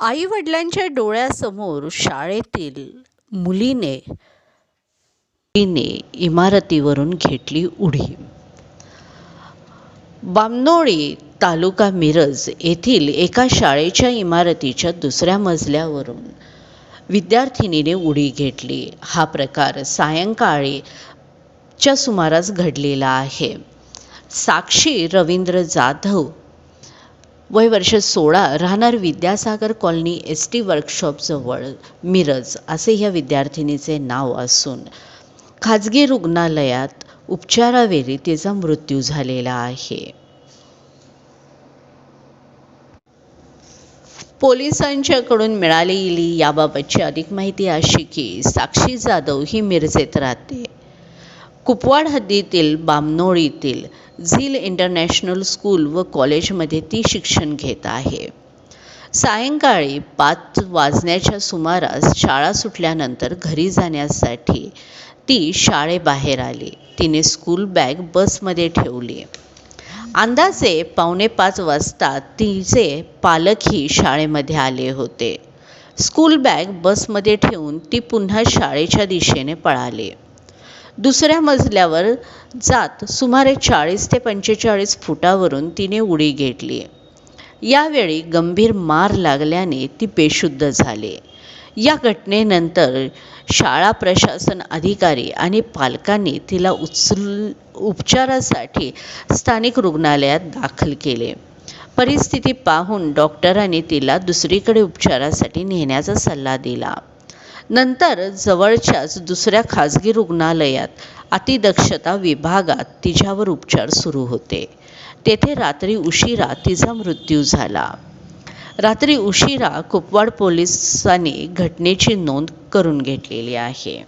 आईवडिलांच्या डोळ्यासमोर शाळेतील मुलीने मुलीने इमारतीवरून घेतली उडी. बामनोळी तालुका मिरज येथील एका शाळेच्या इमारतीच्या दुसऱ्या मजल्यावरून विद्यार्थिनीने उडी घेतली. हा प्रकार सायंकाळी च्या सुमारास घडलेला आहे. साक्षी रवींद्र जाधव वय वर्ष सोळा राहणार विद्यासागर कॉलनी एस टी वर्कशॉपजवळ मिरज असे ह्या विद्यार्थिनीचे नाव असून खाजगी रुग्णालयात उपचारावेळी तिचा मृत्यू झालेला आहे. पोलिसांच्याकडून मिळालेली याबाबतची अधिक माहिती अशी की साक्षी जाधव ही मिरजेत राहते. कुपवाड हद्दीतील बामनोळीतील झील इंटरनॅशनल स्कूल व कॉलेजमध्ये ती शिक्षण घेत आहे. सायंकाळी पाच वाजण्याच्या सुमारास शाळा सुटल्यानंतर घरी जाण्यासाठी ती शाळेबाहेर आली. तिने स्कूल बॅग बसमध्ये ठेवली. अंदाजे पावणे पाच वाजता तिचे पालकही शाळेमध्ये आले होते. स्कूल बॅग बसमध्ये ठेवून ती पुन्हा शाळेच्या दिशेने पळाली. दुसऱ्या मजल्यावर जात सुमारे चाळीस ते पंचेचाळीस फुटावरून तिने उडी घेतली. यावेळी गंभीर मार लागल्याने ती बेशुद्ध झाली. या घटनेनंतर शाळा प्रशासन अधिकारी आणि पालकांनी तिला उचल उपचारासाठी स्थानिक रुग्णालयात दाखल केले. परिस्थिती पाहून डॉक्टरांनी तिला दुसरीकडे उपचारासाठी नेण्याचा सल्ला दिला. नंतर जवळच्याच दुसऱ्या खाजगी रुग्णालयात अतिदक्षता विभागात तिच्यावर उपचार सुरू होते. तेथे रात्री उशिरा तिचा मृत्यू झाला. रात्री उशिरा कुपवाड पोलिसांनी घटनेची नोंद करून घेतलेली आहे.